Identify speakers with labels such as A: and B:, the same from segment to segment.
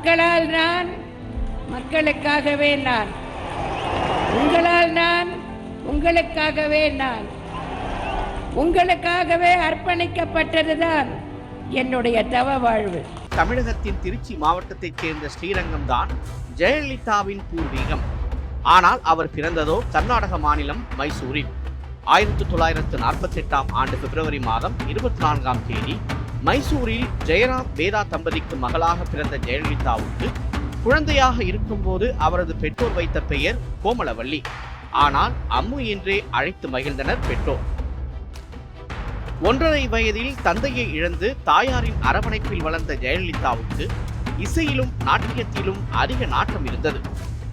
A: மக்களால் நான் மக்களுக்காகவே நான். உங்களால் நான் உங்களுக்காகவே நான். உங்களுக்காகவே அர்ப்பணிக்கப்பட்டதுதான் என்னுடைய தவ வாழ்வு.
B: தமிழகத்தின் திருச்சி மாவட்டத்தைச் சேர்ந்த ஸ்ரீரங்கம் தான் ஜெயலலிதாவின் பூர்வீகம். ஆனால் அவர் பிறந்ததோ கர்நாடக மாநிலம் மைசூரில். ஆயிரத்தி தொள்ளாயிரத்து நாற்பத்தி எட்டாம் ஆண்டு பிப்ரவரி மாதம் இருபத்தி நான்காம் தேதி மைசூரில் ஜெயராம் வேதா தம்பதிக்கு மகளாக பிறந்த ஜெயலலிதாவுக்கு குழந்தையாக இருக்கும்போது அவரது பெற்றோர் வைத்த பெயர் கோமலவள்ளி. ஆனால் அம்மு என்றே அழைத்து மகிழ்ந்தனர் பெற்றோர். ஒன்றரை வயதில் தந்தையை இழந்து தாயாரின் அரவணைப்பில் வளர்ந்த ஜெயலலிதாவுக்கு இசையிலும் நாட்டியத்திலும் அதிக நாட்டம் இருந்தது.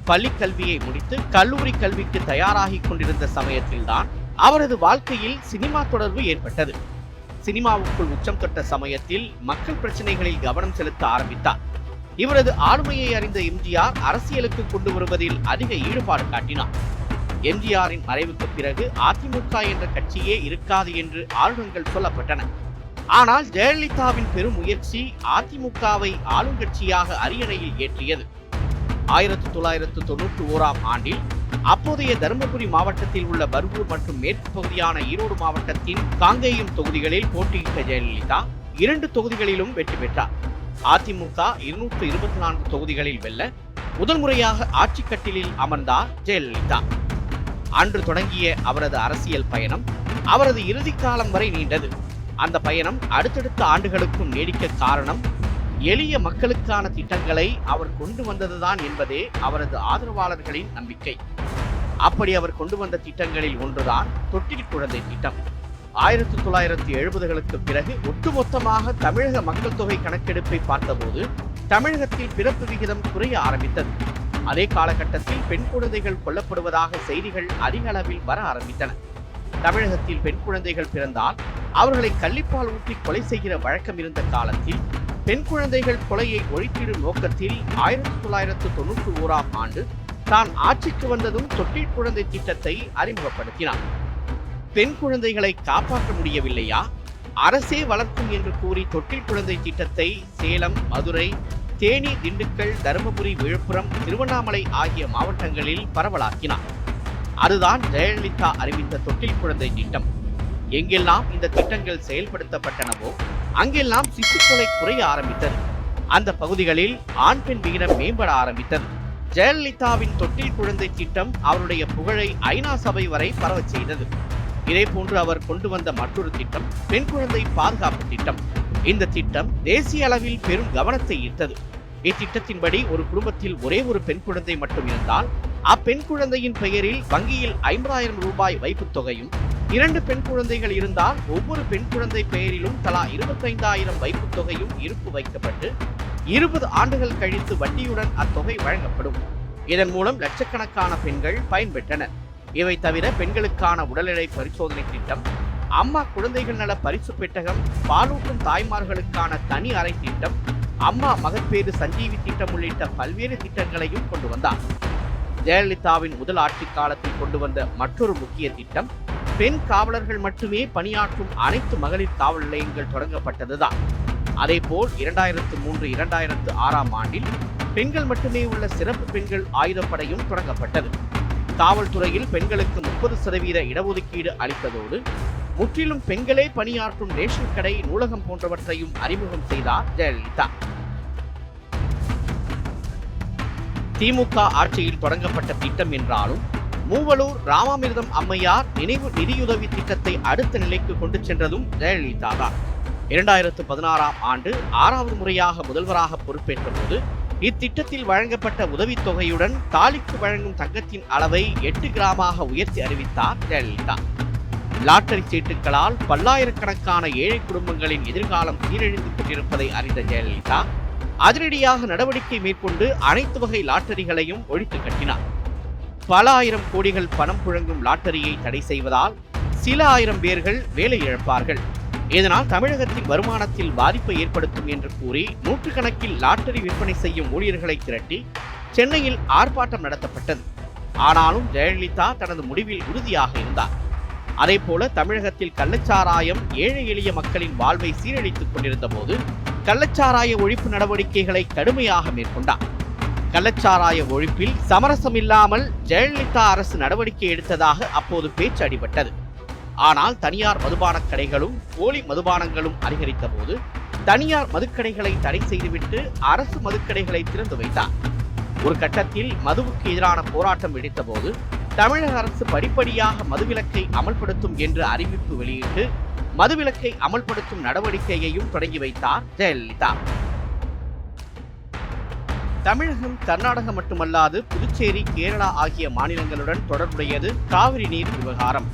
B: பள்ளி கல்வியை முடித்து கல்லூரி கல்விக்கு தயாராகிக் கொண்டிருந்த சமயத்தில்தான் அவரது வாழ்க்கையில் சினிமா தொடர்பு ஏற்பட்டது. சினிமாவுக்குள் உச்சம் தொட்ட சமயத்தில் மக்கள் பிரச்சனைகளில் கவனம் செலுத்த ஆரம்பித்தார். இவரது ஆளுமையை அறிந்த எம்ஜிஆர் அரசியலுக்கு கொண்டு வருவதில் அதிக ஈடுபாடு காட்டினார். எம்ஜிஆரின் மறைவுக்கு பிறகு அதிமுக என்ற கட்சியே இருக்காது என்று ஆளுநர்கள் சொல்லப்பட்டன. ஆனால் ஜெயலலிதாவின் பெரும் முயற்சி அதிமுகவை ஆளுங்கட்சியாக அரியணையில் ஏற்றியது. ஆயிரத்தி தொள்ளாயிரத்து தொன்னூற்றி ஓராம் ஆண்டில் அப்போதைய தருமபுரி மாவட்டத்தில் உள்ள பர்கூர் மற்றும் மேற்கு பகுதியான ஈரோடு மாவட்டத்தின் காங்கேயம் தொகுதிகளில் போட்டியிட்ட ஜெயலலிதா இரண்டு தொகுதிகளிலும் வெற்றி பெற்றார். அதிமுக இருநூற்று இருபத்தி நான்கு தொகுதிகளில் வெல்ல முதல் முறையாக ஆட்சி கட்டிலில் அமர்ந்தார் ஜெயலலிதா. அன்று தொடங்கிய அவரது அரசியல் பயணம் அவரது இறுதி காலம் வரை நீண்டது. அந்த பயணம் அடுத்தடுத்த ஆண்டுகளுக்கும் நீடிக்க காரணம் எளிய மக்களுக்கான திட்டங்களை அவர் கொண்டு வந்ததுதான் என்பதே அவரது ஆதரவாளர்களின் நம்பிக்கை. அப்படி அவர் கொண்டு வந்த திட்டங்களில் ஒன்றுதான் தொட்டில் குழந்தை திட்டம். ஆயிரத்தி தொள்ளாயிரத்தி எழுபதுகளுக்கு பிறகு ஒட்டுமொத்தமாக தமிழக மக்கள் தொகை கணக்கெடுப்பை பார்த்தபோது தமிழகத்தில் பிறப்பு விகிதம் குறைய ஆரம்பித்தது. அதே காலகட்டத்தில் பெண் குழந்தைகள் கொல்லப்படுவதாக செய்திகள் அதிக அளவில் வர ஆரம்பித்தன. தமிழகத்தில் பெண் குழந்தைகள் பிறந்தால் அவர்களை கள்ளிப்பால் ஊற்றி கொலை செய்கிற வழக்கம் இருந்த காலத்தில் பெண் குழந்தைகள் கொலையை ஒழித்திடும் நோக்கத்தில் ஆயிரத்தி தொள்ளாயிரத்து தொன்னூற்றி ஓராம் ஆண்டு தான் ஆட்சிக்கு வந்ததும் தொட்டில் குழந்தை திட்டத்தை அறிமுகப்படுத்தினார். பெண் குழந்தைகளை காப்பாற்ற முடியவில்லையா? அரசே வளர்க்கும் என்று கூறி தொட்டில் குழந்தை திட்டத்தை சேலம் மதுரை தேனி திண்டுக்கல் தருமபுரி விழுப்புரம் திருவண்ணாமலை ஆகிய மாவட்டங்களில் பரவலாக்கினார். அதுதான் ஜெயலலிதா அறிவித்த தொட்டில் குழந்தை திட்டம். எங்கெல்லாம் இந்த திட்டங்கள் செயல்படுத்தப்பட்டனவோ அங்கெல்லாம் சிசுக்கொலை குறைய ஆரம்பித்தது. அந்த பகுதிகளில் ஆண் பெண் விகிதம் மேம்பட ஆரம்பித்தது. ஜெயலலிதாவின் தொட்டில் குழந்தை திட்டம் அவருடைய புகழை ஐநா சபை வரை பரவச் செய்தது. இதேபோன்று அவர் கொண்டு வந்த மற்றொரு திட்டம் பெண் குழந்தை பாதுகாப்பு திட்டம். இந்த திட்டம் தேசிய அளவில் பெரும் கவனத்தை ஈர்த்தது. இத்திட்டத்தின்படி ஒரு குடும்பத்தில் ஒரே ஒரு பெண் குழந்தை மட்டும் இருந்தால் அப்பெண் குழந்தையின் பெயரில் வங்கியில் ஐம்பதாயிரம் ரூபாய் வைப்புத் தொகையும் இரண்டு பெண் குழந்தைகள் இருந்தால் ஒவ்வொரு பெண் குழந்தை பெயரிலும் தலா இருபத்தைந்தாயிரம் வைப்பு தொகையும் இருப்பு வைக்கப்பட்டு இருபது ஆண்டுகள் கழித்து வட்டியுடன் அத்தொகை வழங்கப்படும். இதன் மூலம் லட்சக்கணக்கான பெண்கள் பயன்பெற்றனர். இவை தவிர பெண்களுக்கான உடல் எடை பரிசோதனை திட்டம் அம்மா குழந்தைகள் நல பரிசு பெட்டகம் பாலூட்டும் தாய்மார்களுக்கான தனி அறை திட்டம் அம்மா மகப்பேறு சஞ்சீவி திட்டம் உள்ளிட்ட பல்வேறு திட்டங்களையும் கொண்டு வந்தார். ஜெயலலிதாவின் முதல் ஆட்சி காலத்தில் கொண்டு வந்த மற்றொரு முக்கிய திட்டம் பெண் காவலர்கள் மட்டுமே பணியாற்றும் அனைத்து மகளிர் காவல் நிலையங்கள் தொடங்கப்பட்டதுதான். அதேபோல் இரண்டாயிரத்து மூன்று இரண்டாயிரத்து ஆறாம் ஆண்டில் பெண்கள் மட்டுமே உள்ள சிறப்பு பெண்கள் ஆயுதப்படையும் தொடங்கப்பட்டது. காவல்துறையில் பெண்களுக்கு முப்பது சதவீத இடஒதுக்கீடு அளித்ததோடு முற்றிலும் பெண்களே பணியாற்றும் ரேஷன் கடை நூலகம் போன்றவற்றையும் அறிமுகம் செய்தார் ஜெயலலிதா. திமுக ஆட்சியில் தொடங்கப்பட்ட திட்டம் என்றாலும் மூவலூர் ராமாமிர்தம் அம்மையார் நினைவு நிதியுதவி திட்டத்தை அடுத்த நிலைக்கு கொண்டு சென்றதும் ஜெயலலிதா தான் இரண்டாயிரத்து பதினாறாம் ஆண்டு ஆறாவது முறையாக முதல்வராக பொறுப்பேற்ற போது இத்திட்டத்தில் வழங்கப்பட்ட உதவித்தொகையுடன் தாலிக்கு வழங்கும் தங்கத்தின் அளவை எட்டு கிராமாக உயர்த்தி அறிவித்தார் ஜெயலலிதா. லாட்டரி சீட்டுகளால் பல்லாயிரக்கணக்கான ஏழை குடும்பங்களின் எதிர்காலம் சீரழிந்து கொண்டிருப்பதை அறிந்த ஜெயலலிதா அதிரடியாக நடவடிக்கை மேற்கொண்டு அனைத்து வகை லாட்டரிகளையும் ஒழித்து கட்டினார். பல ஆயிரம் கோடிகள் பணம் புழங்கும் லாட்டரியை தடை செய்வதால் சில ஆயிரம் பேர்கள் வேலை இழப்பார்கள். இதனால் தமிழகத்தின் வருமானத்தில் பாதிப்பை ஏற்படுத்தும் என்று கூறி நூற்றுக்கணக்கில் லாட்டரி விற்பனை செய்யும் ஊழியர்களை திரட்டி சென்னையில் ஆர்ப்பாட்டம் நடத்தப்பட்டது. ஆனாலும் ஜெயலலிதா தனது முடிவில் உறுதியாக இருந்தார். அதேபோல தமிழகத்தில் கள்ளச்சாராயம் ஏழை எளிய மக்களின் வாழ்வை சீரழித்துக் கொண்டிருந்த போது கள்ளச்சாராய ஒழிப்பு நடவடிக்கைகளை கடுமையாக மேற்கொண்டார். கள்ளச்சாராய ஒழிப்பில் சமரசம் இல்லாமல் ஜெயலலிதா அரசு நடவடிக்கை எடுத்ததாக அப்போது பேச்சு அடிபட்டது. ஆனால் தனியார் மதுபானக் கடைகளும் போலி மதுபானங்களும் அதிகரித்த போது தனியார் மதுக்கடைகளை தடை செய்துவிட்டு அரசு மதுக்கடைகளை திறந்து வைத்தார். ஒரு கட்டத்தில் மதுவுக்கு எதிரான போராட்டம் வெடித்த போது தமிழக அரசு படிப்படியாக மதுவிலக்கை அமல்படுத்தும் என்று அறிவிப்பு வெளியிட்டு மதுவிலக்கை அமல்படுத்தும் நடவடிக்கையையும் தொடங்கி வைத்தார் ஜெயலலிதா. தமிழகம் கர்நாடகம் மட்டுமல்லாது புதுச்சேரி கேரளா ஆகிய மாநிலங்களுடன் தொடர்புடையது காவிரி நீர் விவகாரம்.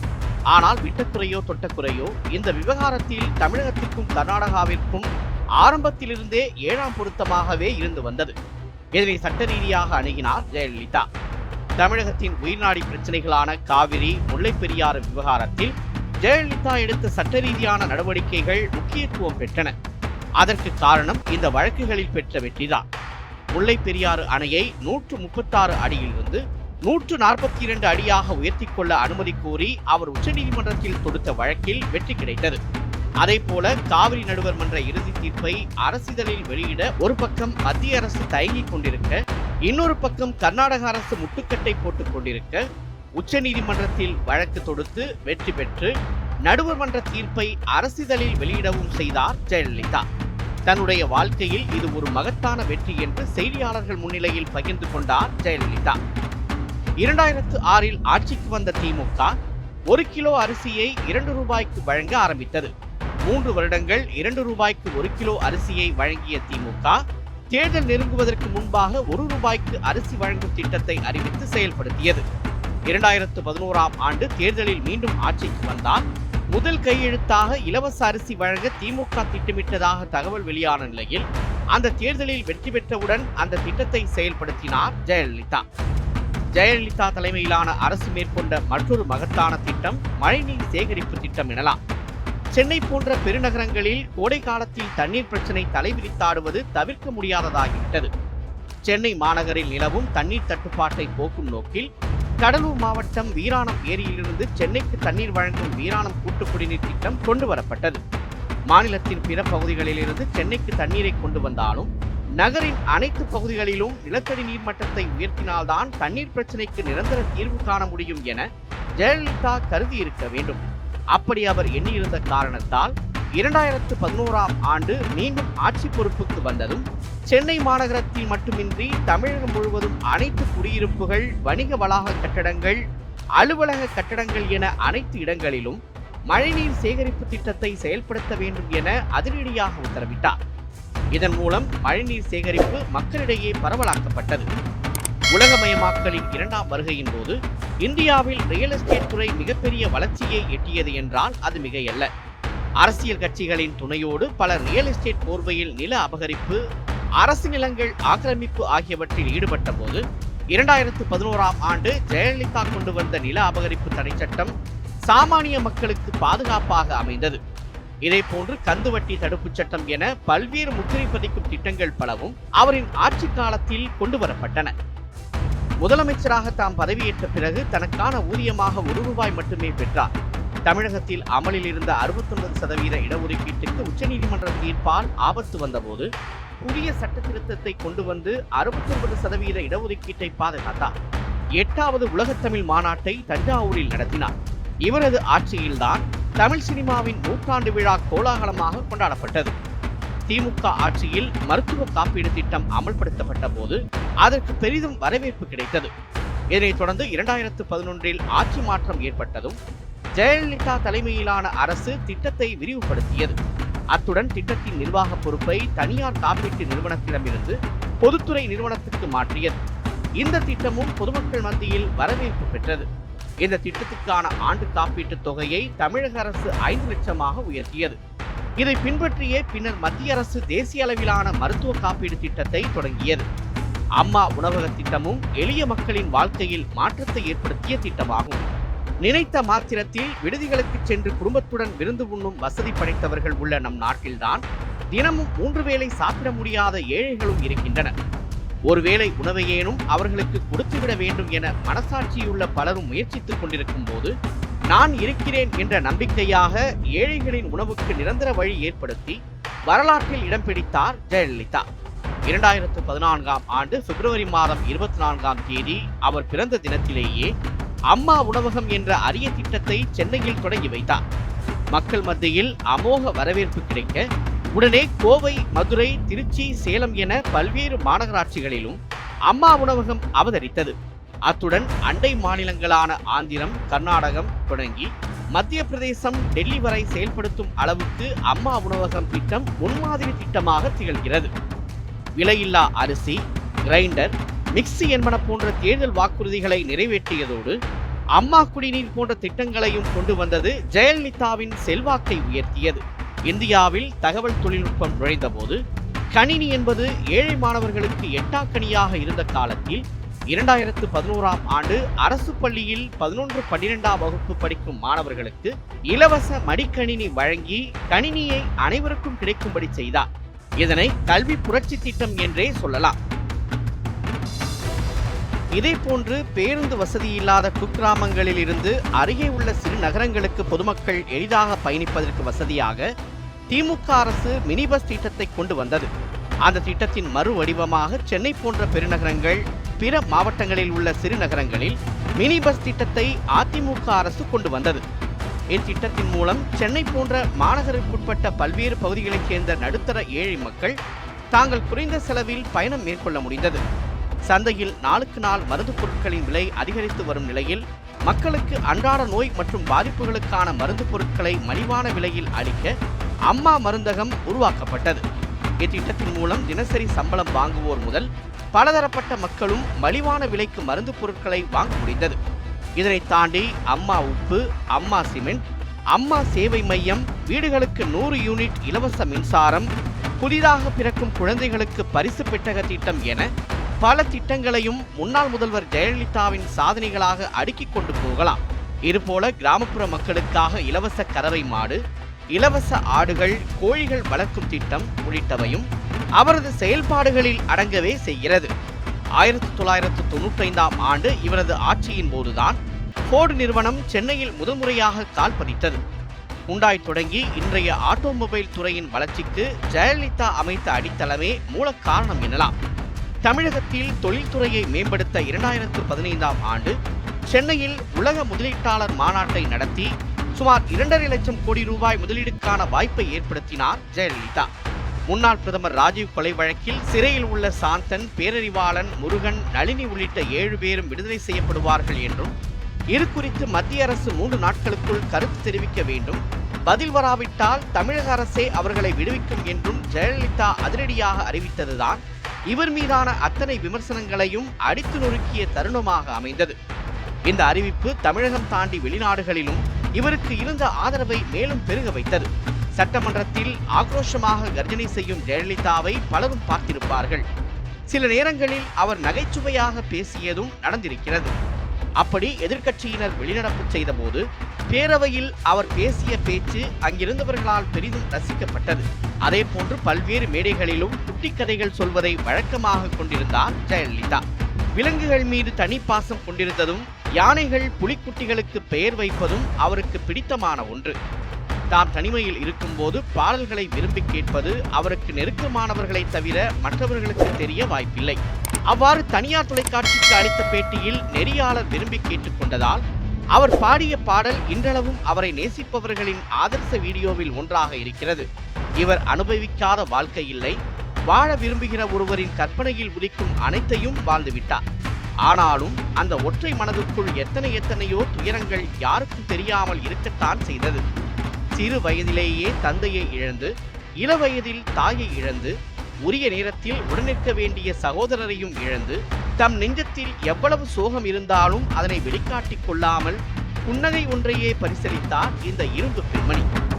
B: ஆனால் விட்டக்குறையோ தொட்டக்குறையோ இந்த விவகாரத்தில் தமிழகத்திற்கும் கர்நாடகாவிற்கும் ஆரம்பத்திலிருந்தே ஏழாம் பொருத்தமாகவே இருந்து வந்தது. இதனை சட்ட ரீதியாக அணுகினார் ஜெயலலிதா. தமிழகத்தின் உயிர்நாடி பிரச்சனைகளான காவிரி முல்லைப்பெரியாறு விவகாரத்தில் ஜெயலலிதா எடுத்த சட்ட ரீதியான நடவடிக்கைகள் முக்கியத்துவம் பெற்றன. அதற்கு காரணம் இந்த வழக்குகளில் பெற்ற வெற்றிதான். முல்லை பெரியாறு அணையை நூற்று முப்பத்தாறு அடியிலிருந்து நூற்று நாற்பத்தி இரண்டு அடியாக உயர்த்தி கொள்ள அனுமதி கோரி அவர் உச்சநீதிமன்றத்தில் தொடுத்த வழக்கில் வெற்றி கிடைத்தது. அதே போல காவிரி நடுவர் மன்ற இறுதி தீர்ப்பை அரசிதழில் வெளியிட ஒரு பக்கம் மத்திய அரசு தயங்கிக் கொண்டிருக்க இன்னொரு பக்கம் கர்நாடக அரசு முட்டுக்கட்டை போட்டுக் கொண்டிருக்க உச்சநீதிமன்றத்தில் வழக்கு தொடுத்து வெற்றி பெற்று நடுவர் மன்ற தீர்ப்பை அரசிதழில் வெளியிடவும் செய்தார் ஜெயலலிதா. தன்னுடைய வாழ்க்கையில் இது ஒரு மகத்தான வெற்றி என்று செய்தியாளர்கள் முன்னிலையில் பகிர்ந்து கொண்டார் ஜெயலலிதா. இரண்டாயிரத்து ஆறில் ஆட்சிக்கு வந்த திமுக ஒரு கிலோ அரிசியை இரண்டு ரூபாய்க்கு வழங்க ஆரம்பித்தது. மூன்று வருடங்கள் இரண்டு ரூபாய்க்கு ஒரு கிலோ அரிசியை வழங்கிய திமுக தேர்தல் நெருங்குவதற்கு முன்பாக ஒரு ரூபாய்க்கு அரிசி வழங்கும் திட்டத்தை அறிவித்து செயல்படுத்தியது. இரண்டாயிரத்து பதினோராம் ஆண்டு தேர்தலில் மீண்டும் ஆட்சிக்கு வந்தால் முதல் கையெழுத்தாக இலவச அரிசி வழங்க திமுக திட்டமிட்டதாக தகவல் வெளியான நிலையில் அந்த தேர்தலில் வெற்றி பெற்றவுடன் அந்த திட்டத்தை செயல்படுத்தினார் ஜெயலலிதா. ஜெயலலிதா தலைமையிலான அரசு மேற்கொண்ட மற்றொரு மகத்தான திட்டம் மழைநீர் சேகரிப்பு திட்டம் எனலாம். சென்னை போன்ற பெருநகரங்களில் கோடை காலத்தில் தண்ணீர் பிரச்சனை தலைவிரித்தாடுவது தவிர்க்க முடியாததாகிவிட்டது. சென்னை மாநகரில் நிலவும் தண்ணீர் தட்டுப்பாட்டை போக்கும் நோக்கில் கடலூர் மாவட்டம் வீராணம் ஏரியிலிருந்து சென்னைக்கு தண்ணீர் வழங்கும் வீராணம் கூட்டு குடிநீர் திட்டம் கொண்டு வரப்பட்டது மாநிலத்தின் பிற பகுதிகளிலிருந்து சென்னைக்கு தண்ணீரை கொண்டு வந்தாலும் நகரின் அனைத்து பகுதிகளிலும் நிலத்தடி நீர் மட்டத்தை உயர்த்தினால்தான் தண்ணீர் பிரச்சனைக்கு நிரந்தர தீர்வு காண முடியும் என ஜெயலலிதா கருதி இருக்க வேண்டும். அப்படி அவர் எண்ணியிருந்த காரணத்தால் இரண்டாயிரத்து பதினோராம் ஆண்டு மீண்டும் ஆட்சி பொறுப்புக்கு வந்ததும் சென்னை மாநகரத்தில் மட்டுமின்றி தமிழகம் முழுவதும் அனைத்து குடியிருப்புகள் வணிக வளாக கட்டடங்கள் அலுவலக கட்டடங்கள் என அனைத்து இடங்களிலும் மழைநீர் சேகரிப்பு திட்டத்தை செயல்படுத்த வேண்டும் என அதிரடியாக உத்தரவிட்டார். இதன் மூலம் மழைநீர் சேகரிப்பு மக்களிடையே பரவலாக்கப்பட்டது. உலகமயமாக்கலின் இரண்டாம் வருகையின் போது இந்தியாவில் ரியல் எஸ்டேட் துறை மிகப்பெரிய வளர்ச்சியை எட்டியது என்றால் அது மிகையல்ல. அரசியல் கட்சிகளின் துணையோடு பல ரியல் எஸ்டேட் போர்வையில் நில அபகரிப்பு அரசு நிலங்கள் ஆக்கிரமிப்பு ஆகியவற்றில் ஈடுபட்ட போது இரண்டாயிரத்து பதினோராம் ஆண்டு ஜெயலலிதா கொண்டு வந்த நில அபகரிப்பு தடை சட்டம் சாமானிய மக்களுக்கு பாதுகாப்பாக அமைந்தது. இதேபோன்று கந்துவட்டி தடுப்புச் சட்டம் என பல்வேறு முத்திரை பதிக்கும் திட்டங்கள் பலவும் அவரின் ஆட்சி காலத்தில் கொண்டு வரப்பட்டன. முதலமைச்சராக தாம் பதவியேற்ற பிறகு தனக்கான ஊதியமாக ஒரு ரூபாய் மட்டுமே பெற்றார். தமிழகத்தில் அமலில் இருந்த அறுபத்தொன்பது சதவீத இடஒதுக்கீட்டுக்கு உச்சநீதிமன்ற தீர்ப்பால் ஆபத்து வந்தபோது புதிய சட்ட திருத்தத்தை கொண்டு வந்து அறுபத்தொன்பது சதவீத இடஒதுக்கீட்டை பாதுகாத்தார். எட்டாவது உலகத்தமிழ் மாநாட்டை தஞ்சாவூரில் நடத்தினார். இவரது ஆட்சியில்தான் தமிழ் சினிமாவின் நூற்றாண்டு விழா கோலாகலமாக கொண்டாடப்பட்டது. திமுக ஆட்சியில் மருத்துவ காப்பீடு திட்டம் அமல்படுத்தப்பட்ட போது அதற்கு பெரிதும் வரவேற்பு கிடைத்தது. இதனைத் தொடர்ந்து இரண்டாயிரத்து பதினொன்றில் ஆட்சி மாற்றம் ஏற்பட்டதும் ஜெயலலிதா தலைமையிலான அரசு திட்டத்தை விரிவுபடுத்தியது. அத்துடன் திட்டத்தின் நிர்வாக பொறுப்பை தனியார் காப்பீட்டு நிறுவனத்திடமிருந்து பொதுத்துறை நிறுவனத்துக்கு மாற்றியது. இந்த திட்டமும் பொதுமக்கள் மத்தியில் வரவேற்பு பெற்றது. இந்த திட்டத்துக்கான ஆண்டு காப்பீட்டுத் தொகையை தமிழக அரசு ஐந்து லட்சமாக உயர்த்தியது. இதை பின்பற்றியே பின்னர் மத்திய அரசு தேசிய அளவிலான மருத்துவ காப்பீடு திட்டத்தை தொடங்கியது. அம்மா உணவக திட்டமும் எளிய மக்களின் வாழ்க்கையில் மாற்றத்தை ஏற்படுத்திய திட்டமாகும். நினைத்த மாத்திரத்தில் விடுதிகளுக்கு சென்று குடும்பத்துடன் விருந்து உண்ணும் வசதி படைத்தவர்கள் உள்ள நம் நாட்டில்தான் தினமும் மூன்று வேளை சாப்பிட முடியாத ஏழைகளும் இருக்கின்றனர். ஒருவேளை உணவையேனும் அவர்களுக்கு கொடுத்துவிட வேண்டும் என மனசாட்சியுள்ள பலரும் முயற்சித்துக் கொண்டிருக்கும் போது நான் இருக்கிறேன் என்ற நம்பிக்கையாக ஏழைகளின் உணவுக்கு நிரந்தர வழி ஏற்படுத்தி வரலாற்றில் இடம் பிடித்தார் ஜெயலலிதா. இரண்டாயிரத்து பதினான்காம் ஆண்டு பிப்ரவரி மாதம் இருபத்தி நான்காம் தேதி அவர் பிறந்த தினத்திலேயே அம்மா உணவகம் என்ற அரிய திட்டத்தை சென்னையில் தொடங்கி வைத்தார். மக்கள் மத்தியில் அமோக வரவேற்பு கிடைக்க உடனே கோவை மதுரை திருச்சி சேலம் என பல்வேறு மாநகராட்சிகளிலும் அம்மா உணவகம் அவதரித்தது. அத்துடன் அண்டை மாநிலங்களான ஆந்திரம் கர்நாடகம் தொடங்கி மத்திய பிரதேசம் டெல்லி வரை செயல்படுத்தும் அளவுக்கு அம்மா உணவகம் திட்டம் முன்மாதிரி திட்டமாக திகழ்கிறது. விலையில்லா அரிசி கிரைண்டர் மிக்ஸி என்பன போன்ற தேர்தல் வாக்குறுதிகளை நிறைவேற்றியதோடு அம்மா குடிநீர் போன்ற திட்டங்களையும் கொண்டு வந்தது ஜெயலலிதாவின் செல்வாக்கை உயர்த்தியது. இந்தியாவில் தகவல் தொழில்நுட்பம் நுழைந்தபோது கணினி என்பது ஏழை மாணவர்களுக்கு எட்டாக்கணியாக இருந்த காலத்தில் இரண்டாயிரத்து பதினோராம் ஆண்டு அரசு பள்ளியில் பதினொன்று பன்னிரெண்டாம் வகுப்பு படிக்கும் மாணவர்களுக்கு இலவச மடிக்கணினி வழங்கி கணினியை அனைவருக்கும் கிடைக்கும்படி செய்தார். இதனை கல்வி புரட்சி திட்டம் என்றே சொல்லலாம். இதேபோன்று பேருந்து வசதி இல்லாத குக்கிராமங்களில் இருந்து அருகே உள்ள சிறு நகரங்களுக்கு பொதுமக்கள் எளிதாக பயணிப்பதற்கு வசதியாக திமுக அரசு மினி பஸ் திட்டத்தை கொண்டு வந்தது. அந்த திட்டத்தின் மறு வடிவமாக சென்னை போன்ற பெருநகரங்கள் பிற மாவட்டங்களில் உள்ள சிறு நகரங்களில் மினி பஸ் திட்டத்தை அதிமுக அரசு கொண்டு வந்தது. இத்திட்டத்தின் மூலம் சென்னை போன்ற மாநகருக்குட்பட்ட பல்வேறு பகுதிகளைச் சேர்ந்த நடுத்தர ஏழை மக்கள் தாங்கள் குறைந்த செலவில் பயணம் மேற்கொள்ள முடிந்தது. சந்தையில் நாளுக்கு நாள் மருந்து பொருட்களின் விலை அதிகரித்து வரும் நிலையில் மக்களுக்கு அன்றாட நோய் மற்றும் பாதிப்புகளுக்கான மருந்து பொருட்களை மலிவான விலையில் அளிக்க அம்மா மருந்தகம் உருவாக்கப்பட்டது. இத்திட்டத்தின் மூலம் தினசரி சம்பளம் வாங்குவோர் முதல் பலதரப்பட்ட மக்களும் மலிவான விலைக்கு மருந்து பொருட்களை வாங்க முடிந்தது. இதனை தாண்டி அம்மா உப்பு அம்மா சிமெண்ட் அம்மா சேவை மையம் வீடுகளுக்கு நூறு யூனிட் இலவச மின்சாரம் புதிதாக பிறக்கும் குழந்தைகளுக்கு பரிசு பெட்டக திட்டம் என பல திட்டங்களையும் முன்னாள் முதல்வர் ஜெயலலிதாவின் சாதனைகளாக அடுக்கிக் கொண்டு போகலாம். இதுபோல கிராமப்புற மக்களுக்காக இலவச கறவை மாடு இலவச ஆடுகள் கோழிகள் வளர்க்கும் திட்டம் உள்ளிட்டவையும் அவரது செயல்பாடுகளில் அடங்கவே செய்கிறது. ஆயிரத்தி தொள்ளாயிரத்து தொண்ணூற்றைந்தாம் ஆண்டு இவரது ஆட்சியின் போதுதான் ஃபோர்டு நிறுவனம் சென்னையில் முதன்முறையாக கால் பதித்தது. உண்டாய் தொடங்கி இன்றைய ஆட்டோமொபைல் துறையின் வளர்ச்சிக்கு ஜெயலலிதா அமைத்த அடித்தளமே மூல காரணம் எனலாம். தமிழகத்தில் தொழில்துறையை மேம்படுத்த இரண்டாயிரத்து பதினைந்தாம் ஆண்டு சென்னையில் உலக முதலீட்டாளர் மாநாட்டை நடத்தி சுமார் இரண்டரை லட்சம் கோடி ரூபாய் முதலீடுக்கான வாய்ப்பை ஏற்படுத்தினார் ஜெயலலிதா. முன்னாள் பிரதமர் ராஜீவ் கொலை வழக்கில் சிறையில் உள்ள சாந்தன் பேரறிவாளன் முருகன் நளினி உள்ளிட்ட ஏழு பேரும் விடுதலை செய்யப்படுவார்கள் என்றும் இது குறித்து மத்திய அரசு மூன்று நாட்களுக்குள் கருத்து தெரிவிக்க வேண்டும். பதில் வராவிட்டால் தமிழக அரசே அவர்களை விடுவிக்கும் என்றும் ஜெயலலிதா அதிரடியாக அறிவித்ததுதான் இவர் மீதான அத்தனை விமர்சனங்களையும் அடித்து நொறுக்கிய தருணமாக அமைந்தது. இந்த அறிவிப்பு தமிழகம் தாண்டி வெளிநாடுகளிலும் இவருக்கு இருந்த ஆதரவை மேலும் பெருக வைத்தது. சட்டமன்றத்தில் ஆக்ரோஷமாக கர்ஜனை செய்யும் ஜெயலலிதாவை பலரும் பார்த்திருப்பார்கள். சில நேரங்களில் அவர் நகைச்சுவையாக பேசியதும் நடந்திருக்கிறது. அப்படி எதிர்க்கட்சியினர் வெளிநடப்பு செய்தபோது பேரவையில் அவர் பேசிய பேச்சு அங்கிருந்தவர்களால் பெரிதும் ரசிக்கப்பட்டது. அதே போன்று பல்வேறு மேடைகளிலும் குட்டிக்கதைகள் சொல்வதை வழக்கமாக கொண்டிருந்தார் ஜெயலலிதா. விலங்குகள் மீது தனிப்பாசம் கொண்டிருந்ததும் யானைகள் புலிக்குட்டிகளுக்கு பெயர் வைப்பதும் அவருக்கு பிடித்தமான ஒன்று. தாம் தனிமையில் இருக்கும்போது பாடல்களை விரும்பி கேட்பது அவருக்கு நெருக்கமானவர்களைத் தவிர மற்றவர்களுக்கு தெரிய வாய்ப்பில்லை. அவ்வாறு தனியார் தொலைக்காட்சிக்கு அளித்த பேட்டியில் நெறியாளர் விரும்பி கேட்டுக்கொண்டதால் அவர் பாடிய பாடல் இன்றளவும் அவரை நேசிப்பவர்களின் ஆதர்ச வீடியோவில் ஒன்றாக இருக்கிறது. இவர் அனுபவிக்காத வாழ்க்கை இல்லை வாழ விரும்புகிற ஒருவரின் கற்பனையில் உதிக்கும் அனைத்தையும் வாழ்ந்துவிட்டார். ஆனாலும் அந்த ஒற்றை மனதுக்குள் எத்தனை எத்தனையோ துயரங்கள் யாருக்கும் தெரியாமல் இருக்கத்தான் செய்தது. சிறு வயதிலேயே தந்தையை இழந்து இளவயதில் தாயை இழந்து உரிய நேரத்தில் உடனிருக்க வேண்டிய சகோதரரையும் இழந்து தம் நெஞ்சத்தில் எவ்வளவு சோகம் இருந்தாலும் அதனை வெளிக்காட்டிக் கொள்ளாமல் புன்னகை ஒன்றையே பரிசளித்தார் இந்த இரும்பு பெண்மணி.